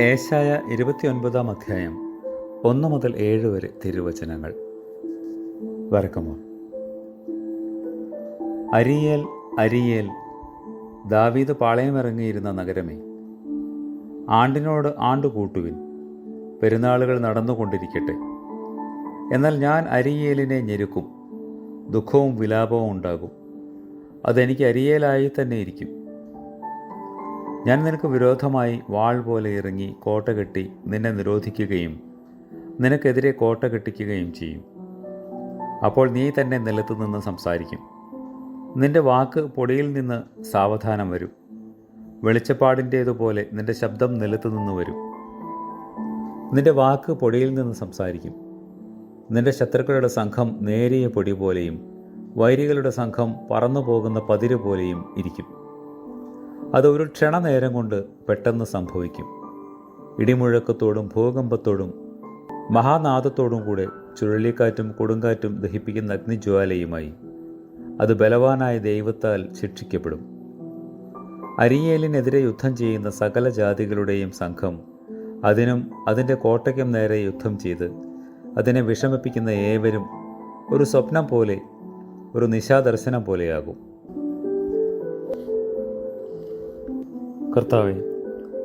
ഏശായ ഇരുപത്തിയൊൻപതാം അധ്യായം ഒന്ന് മുതൽ ഏഴ് വരെ തിരുവചനങ്ങൾ. വരക്കുമോ? അരിയേൽ അരിയേൽ ദാവീദ് പാളയമിറങ്ങിയിരുന്ന നഗരമേ ആണ്ടിനോട് ആണ്ട് കൂട്ടുവിൻ പെരുന്നാളുകൾ നടന്നുകൊണ്ടിരിക്കട്ടെ. എന്നാൽ ഞാൻ അരിയേലിനെ ഞെരുക്കും ദുഃഖവും വിലാപവും ഉണ്ടാകും. അതെനിക്ക് അരിയേലായി തന്നെ ഇരിക്കും. ഞാൻ നിനക്ക് വിരോധമായി വാൾ പോലെ ഇറങ്ങി കോട്ട കെട്ടി നിന്നെ നിരോധിക്കുകയും നിനക്കെതിരെ കോട്ട കെട്ടിക്കുകയും ചെയ്യും. അപ്പോൾ നീ തന്നെ നിലത്തു നിന്ന് സംസാരിക്കും. നിന്റെ വാക്ക് പൊടിയിൽ നിന്ന് സാവധാനം വരും. വെളിച്ചപ്പാടിന്റേതുപോലെ നിന്റെ ശബ്ദം നിലത്തു നിന്ന് വരും. നിന്റെ വാക്ക് പൊടിയിൽ നിന്ന് സംസാരിക്കും. നിന്റെ ശത്രുക്കളുടെ സംഘം നേരിയ പൊടി പോലെയും വൈരികളുടെ സംഘം പറന്നു പോകുന്ന പതിര് പോലെയും ഇരിക്കും. അത് ഒരു ക്ഷണനേരം കൊണ്ട് പെട്ടെന്ന് സംഭവിക്കും. ഇടിമുഴക്കത്തോടും ഭൂകമ്പത്തോടും മഹാനാദത്തോടും കൂടെ ചുഴലിക്കാറ്റും കൊടുങ്കാറ്റും ദഹിപ്പിക്കുന്ന അഗ്നിജ്വാലയുമായി അത് ബലവാനായ ദൈവത്താൽ ശിക്ഷിക്കപ്പെടും. അരിയേലിനെതിരെ യുദ്ധം ചെയ്യുന്ന സകല ജാതികളുടെയും സംഘം അതിനും അതിന്റെ കോട്ടയ്ക്കും നേരെ യുദ്ധം ചെയ്ത് അതിനെ വിഷമിപ്പിക്കുന്ന ഏവരും ഒരു സ്വപ്നം പോലെ ഒരു നിശാദർശനം പോലെയാകും. കർത്താവെ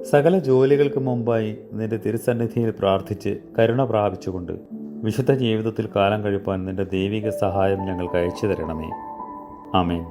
സകല ജോലികൾക്ക് മുമ്പായി നിന്റെ തിരുസന്നിധിയിൽ പ്രാർത്ഥിച്ച് കരുണ പ്രാപിച്ചുകൊണ്ട് വിശുദ്ധ ജീവിതത്തിൽ കാലം കഴിപ്പാൻ നിന്റെ ദൈവിക സഹായം ഞങ്ങൾക്ക് അയച്ചു തരണമേ ആമേൻ.